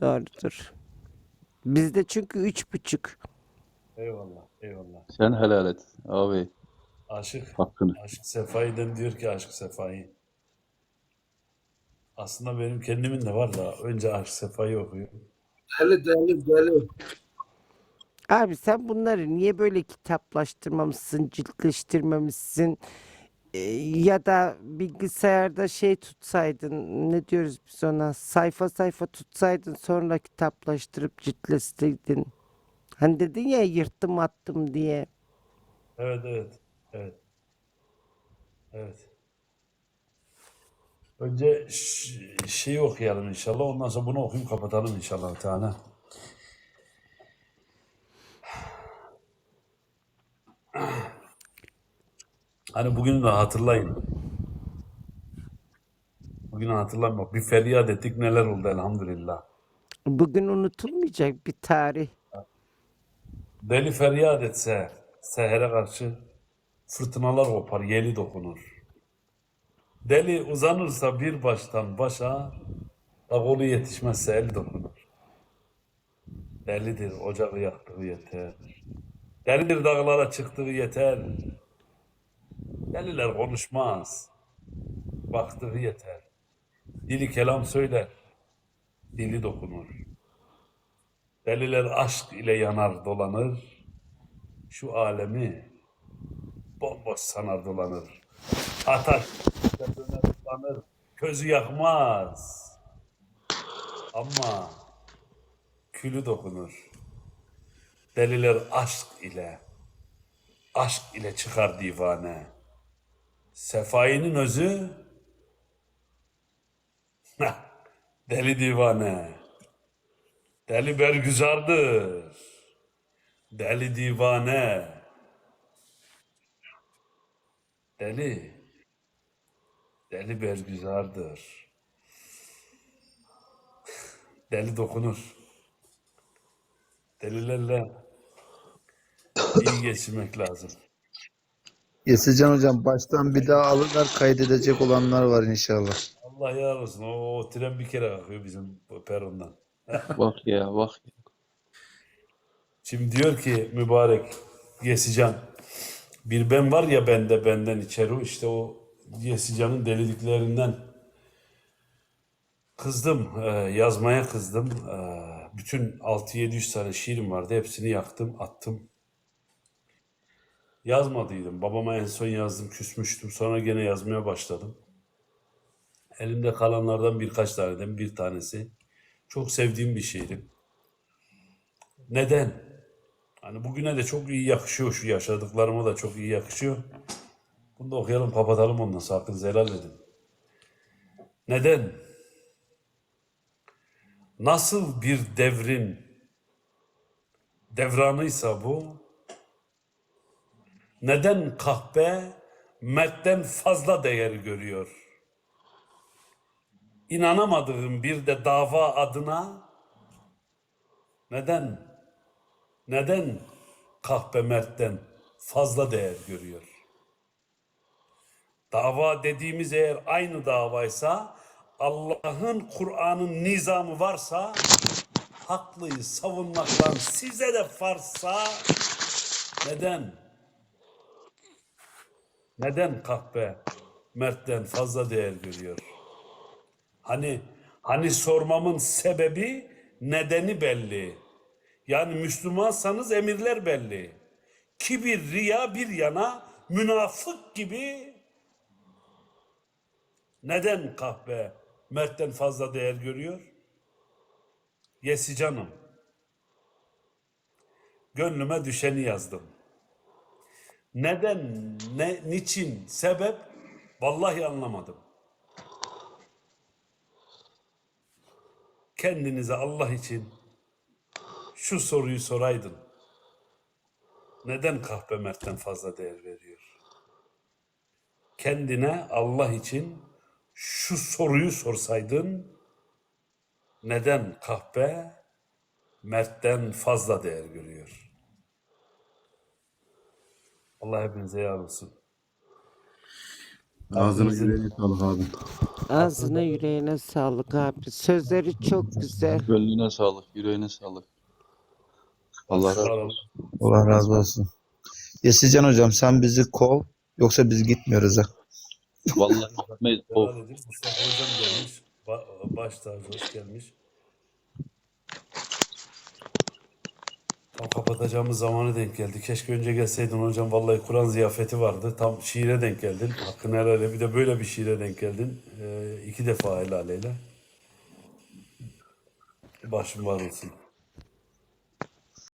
Doğrudur. Bizde çünkü üç buçuk. Eyvallah, eyvallah. Sen helal et abi Aşık, hakkını. Aşık Sefai'den diyor ki Aşık Sefai. Aslında benim kendimin de var da önce Aşık Sefai okuyorum. Deli deli deli. Abi sen bunları niye böyle kitaplaştırmamışsın, ciltleştirmemişsin? Ee, ya da bilgisayarda şey tutsaydın, ne diyoruz biz ona? Sayfa sayfa tutsaydın sonra kitaplaştırıp ciltleştirdin. Hani dedin ya yırttım attım diye. Evet, evet, evet. Evet. Önce şeyi okuyalım inşallah. Ondan sonra bunu okuyup kapatalım inşallah Teala. Hani bugünü de hatırlayın. Bugünü hatırlayın bak. Bir feryat ettik neler oldu elhamdülillah. Bugün unutulmayacak bir tarih. Deli feryat etse sehere karşı fırtınalar kopar, yeli dokunur. Deli uzanırsa bir baştan başa, kolu yetişmezse el dokunur. Delidir ocağı yaktığı yeter. Delidir dağlara çıktığı yeter. Deliler konuşmaz. Baktığı yeter. Dili kelam söyler. Dili dokunur. Deliler aşk ile yanar dolanır. Şu alemi bomboş sanar dolanır. Atar, döner. Közü yakmaz. Ama külü dokunur. Deliler aşk ile, aşk ile çıkar divane. Sefainin özü, deli divane. Deli bergüzardır. Deli divane. Deli. Deli bergüzardır. Deli dokunur. Delilerle iyi geçirmek lazım. Yesican hocam baştan bir daha alırlar kaydedecek olanlar var inşallah. Allah yar olsun. O, o tren bir kere kalkıyor bizim perondan. Bak ya bak. Şimdi diyor ki mübarek Yesican bir ben var ya bende benden içeri işte o Yesican'ın deliliklerinden kızdım e, yazmaya kızdım E, bütün 6-700 tane şiirim vardı hepsini yaktım attım yazmadıydım babama en son yazdım küsmüştüm sonra gene yazmaya başladım elimde kalanlardan birkaç taneden bir tanesi çok sevdiğim bir şiirim neden? Hani bugüne de çok iyi yakışıyor şu yaşadıklarıma da çok iyi yakışıyor. Bunu da okuyalım kapatalım ondan sonra hakkınızı helal edin. Neden? Nasıl bir devrin devranıysa bu, neden kahpe mertten fazla değer görüyor? İnanamadığım bir de dava adına neden neden kahpe mertten fazla değer görüyor? Dava dediğimiz eğer aynı davaysa Allah'ın Kur'an'ın nizamı varsa haklıyı savunmaktan size de farsa neden? Neden kahpe mertten fazla değer görüyor? Hani hani sormamın sebebi nedeni belli. Yani Müslümansanız emirler belli. Kibir, riya bir yana münafık gibi neden kahpe Mert'ten fazla değer görüyor? Yesi canım. Gönlüme düşeni yazdım. Neden, ne, niçin, sebep? Vallahi anlamadım. Kendinize Allah için şu soruyu soraydın. Neden kahpe Mert'ten fazla değer veriyor? Kendine Allah için şu soruyu sorsaydın. Neden kahpe Mert'ten fazla değer görüyor? Allah hepinize yar olsun. Ağzına yüreğine sağlık abi. Ağzına yüreğine sağlık abi. Sözleri çok güzel. Gönlüne sağlık, yüreğine sağlık. Allah razı olsun. Allah razı olsun. Yesican hocam sen bizi kov yoksa biz gitmiyoruz ha. Vallahi gitmeyiz. Helal edin. Mustafa hocam gelmiş. Ba baş tacı hoş gelmiş. Tam kapatacağımız zamanı denk geldi. Keşke önce gelseydin hocam. Vallahi Kur'an ziyafeti vardı. Tam şiire denk geldin. Hakkını helal. Bir de böyle bir şiire denk geldin. Ee, iki defa helal eyle. Başım var olsun.